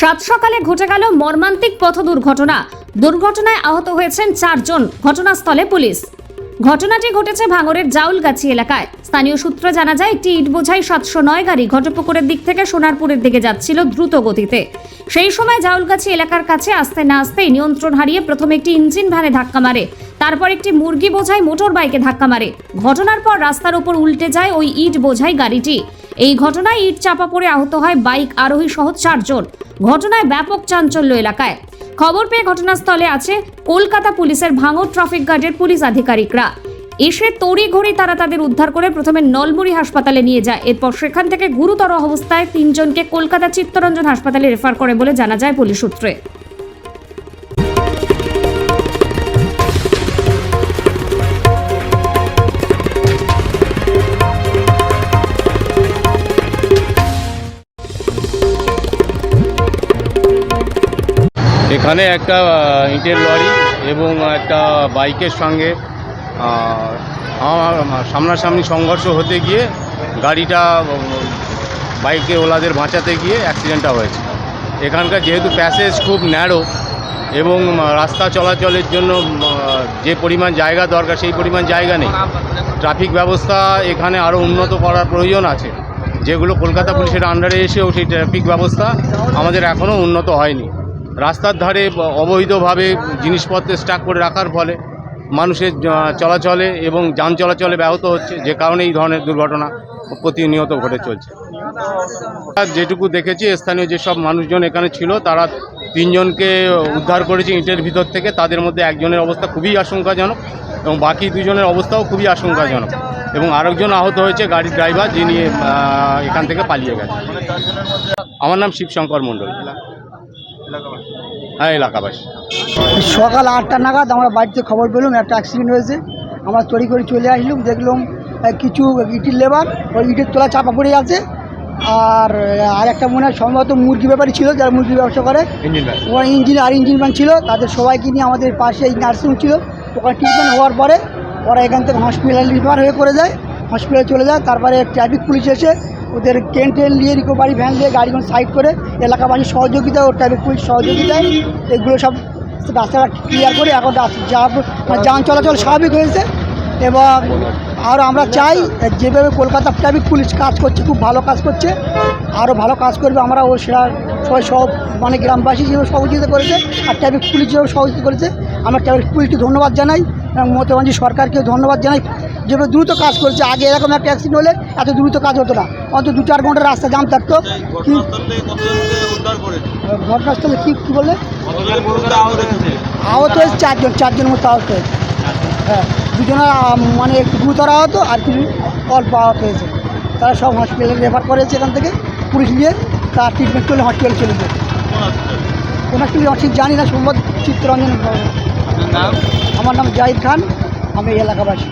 সাত সকালে ঘটে গেল মর্মান্তিক পথ দুর্ঘটনা। দুর্ঘটনায় আহত হয়েছেন চারজন ঘটনাস্থলে পুলিশ। ঘটনাটি ঘটেছে ভাঙরের জাউলগাছি এলাকায়। স্থানীয় সূত্রে জানা যায়, একটি ইট বোঝাই সাতশো নয় গাড়ি ঘটপুকুরের দিক থেকে সোনারপুরের দিকে যাচ্ছিল দ্রুত গতিতে। সেই সময় জাউলগাছি এলাকার কাছে আসতে না আসতেই নিয়ন্ত্রণ হারিয়ে প্রথমে একটি ইঞ্জিন ভ্যানে ধাক্কা মারে, তারপর একটি মুরগি বোঝাই মোটর বাইকে ধাক্কা মারে। ঘটনার পর রাস্তার ওপর উল্টে যায় ওই ইট বোঝাই গাড়িটি। এই ঘটনায় ইট চাপা পড়ে আহত হয় বাইক আরোহী সহ চারজন। ঘটনায় ব্যাপক চাঞ্চল্য এলাকায়। খবর পেয়ে ঘটনাস্থলে আছে কলকাতা পুলিশের ভাঙর ট্রাফিক গার্ডের পুলিশ আধিকারিকরা। এসে তড়িঘড়ি তারা তাদের উদ্ধার করে প্রথমে নলমুড়ি হাসপাতালে নিয়ে যায়। এরপর সেখান থেকে গুরুতর অবস্থায় তিনজনকে কলকাতা চিত্তরঞ্জন হাসপাতালে রেফার করে বলে জানা যায় পুলিশ সূত্রে। এখানে একটা ইটের লরি এবং একটা বাইকের সঙ্গে সামনাসামনি সংঘর্ষ হতে গিয়ে গাড়িটা বাইকে ওলাদের বাঁচাতে গিয়ে অ্যাক্সিডেন্টটা হয়েছে। এখানকার যেহেতু প্যাসেজ খুব ন্যারো এবং রাস্তা চলাচলের জন্য যে পরিমাণ জায়গা দরকার, সেই পরিমাণ জায়গা নেই। ট্রাফিক ব্যবস্থা এখানে আরও উন্নত করার প্রয়োজন আছে। যেগুলো কলকাতা পুলিশের আন্ডারে এসেও সেই ট্রাফিক ব্যবস্থা আমাদের এখনও উন্নত হয়নি। রাস্তার ধারে অবৈধভাবে জিনিসপত্র স্টাক করে রাখার ফলে মানুষের চলাচলে এবং যান চলাচলে ব্যাহত হচ্ছে, যে কারণে এই ধরনের দুর্ঘটনা প্রতিনিয়ত ঘটে চলছে। যেটুকু দেখেছি, স্থানীয় যেসব মানুষজন এখানে ছিল, তারা তিনজনকে উদ্ধার করেছে ইটের ভিতর থেকে। তাদের মধ্যে একজনের অবস্থা খুবই আশঙ্কাজনক এবং বাকি দুজনের অবস্থাও খুবই আশঙ্কাজনক। এবং আরেকজন আহত হয়েছে গাড়ির ড্রাইভার যিনি এখান থেকে পালিয়ে গেছে আমার নাম শিবশঙ্কর মণ্ডল। হ্যাঁ এলাকাবাসী। সকাল আটটা নাগাদ আমরা বাড়িতে খবর পেলাম একটা অ্যাক্সিডেন্ট হয়েছে। আমরা তড়ি করে চলে আসলাম দেখলাম কিছু ইটের লেবার ওই ইটের তোলা চাপা পড়ে আছে। আর আর একটা মনে হয় সম্ভবত মুরগি ব্যাপারই ছিল যারা মুরগি ব্যবসা করে। ওরা ইঞ্জিন আর ইঞ্জিনম্যান ছিল তাদের সবাইকে নিয়ে আমাদের পাশে এই নার্সিং ছিল। ওখানে ট্রিটমেন্ট হওয়ার পরে ওরা এখান থেকে হসপিটাল রিফার হয়ে করে যায় হসপিটালে চলে যায়। তারপরে ট্রাফিক পুলিশ এসে ওদের ট্রেন নিয়ে রিকোভারি ভ্যান দিয়ে গাড়িগুলো সাইড করে এলাকাবাসীর সহযোগিতা ও ট্রাফিক পুলিশ সহযোগিতায় এগুলো সব রাস্তাটা ক্লিয়ার করে এখন যা মানে যান চলাচল স্বাভাবিক হয়েছে এবং আর আমরা চাই যেভাবে কলকাতা ট্রাফিক পুলিশ কাজ করছে, খুব ভালো কাজ করছে, আরও ভালো কাজ করবে। আমরা ও সেটা সবাই সব মানে গ্রামবাসী যেভাবে সহযোগিতা করেছে, আর ট্রাফিক পুলিশ যেভাবে সহযোগিতা করেছে, আমরা ট্রাফিক পুলিশকে ধন্যবাদ জানাই। মমতা ব্যানার্জি সরকারকে ধন্যবাদ জানাই যেভাবে দ্রুত কাজ করছে। আগে এরকম একটা অ্যাক্সিডেন্ট হলে এত দ্রুত কাজ হতো না। অন্তত দু চার ঘণ্টা রাস্তা জাম থাকতো। ঘটনাস্থলে কী কী বললে? আহত হয়েছে চারজন চারজনের মতো আহত হয়েছে। হ্যাঁ দুজনের মানে একটু গুরুতর আহত আর কিছু অল্প আহত হয়েছে। তারা সব হসপিটালে রেফার করেছে এখান থেকে। পুলিশ নিয়ে তার ট্রিটমেন্ট করলে হসপিটালে চলে যায়। কোন হসপিটাল ঠিক জানি না সম্ভব চিত্তরঞ্জন। আমার নাম জাহিদ খান আমি এই এলাকাবাসী।